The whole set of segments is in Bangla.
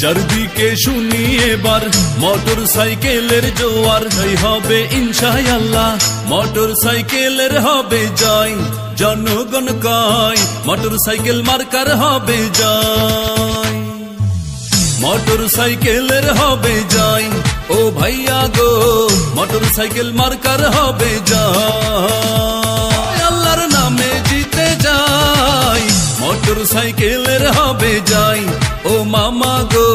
চারদিকে শুনি এবার মোটর সাইকেলের জোয়ার। এই হবে ইনশাআল্লাহ মোটর সাইকেলের হবে জয়। জনগণ কয় মোটর সাইকেল মার্কার হবে জয়। মোটর সাইকেলের হবে জয়, ও ভাইয়া গো মোটর সাইকেল মার্কার হবে জয়। আল্লাহর নামে জিতে যাই মোটর সাইকেলের হবে যাই ও মামা গো,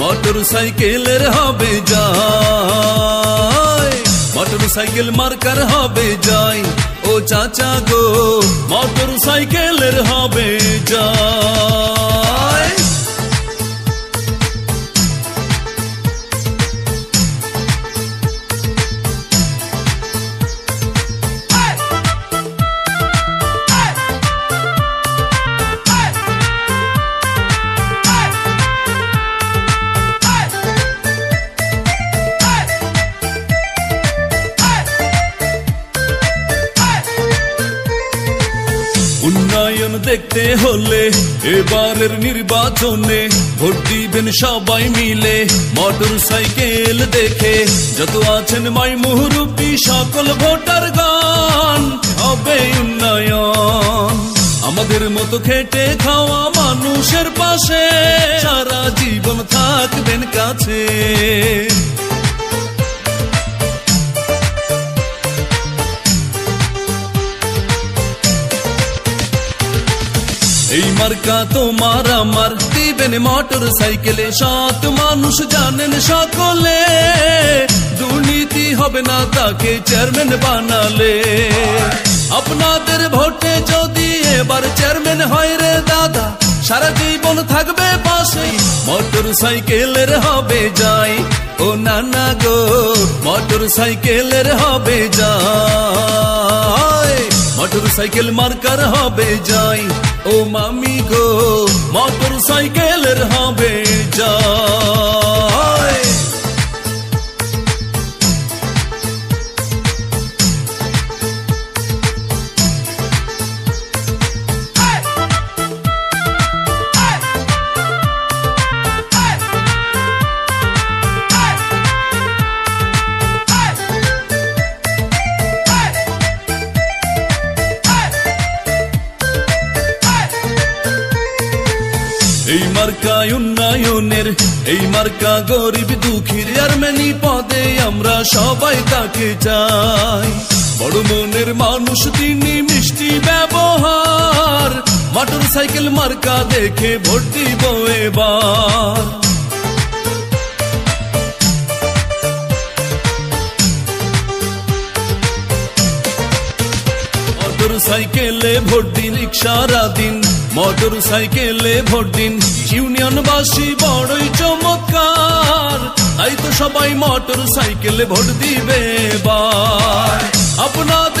মোটর সাইকেলের হবে যাই মোটর সাইকেল মার্কার হবে যায়। ও চাচা গো, মোটর সাইকেলের হবে যাই উন্নয়ন দেখতে হলে, এবারের নির্বাচনে ভোট দিবেন সবাই মিলে। মোটর সাইকেল দেখে যত আছেন মাই মুহুরুপি সকল ভোটার গান, হবে উন্নয়ন। আমাদের মতো খেটে খাওয়া মানুষের পাশে, সারা জীবন থাকবেন কাছে। এই মার্কা তোমার আমার দিবেন মোটর সাইকেলে। সৎ মানুষ জানেন সকলে, দুর্নীতি হবে না তাকে চেয়ারম্যান বানালে। আপনাদের ভোটে যদি এবার চেয়ারম্যান হয় রে দাদা, সারা জীবন থাকবে পাশে মোটর সাইকেলের হবে যাই, ও নানা গো, মোটর সাইকেলের হবে যাই। মোটর সাইকেল মার্কার হবে যাই ও মামি গো মোটর সাইকেলের হবে যাই মার্কা এই মার্কা গরিব দুঃখীর আর মেনি পদে আমরা সবাই তাকে চাই। বড় মনের মানুষ, তিনি মিষ্টি ব্যবহার। মোটর সাইকেল মার্কা দেখে ভর্তি দিব এবার। সাইকেলে ভোট দিন সারা দিন মোটর সাইকেলে ভোট দিন। ইউনিয়ন ইউনিয়নবাসী বড়ই চমৎকার। তাই তো সবাই মোটর সাইকেলে ভোট দিবে বা আপনাদের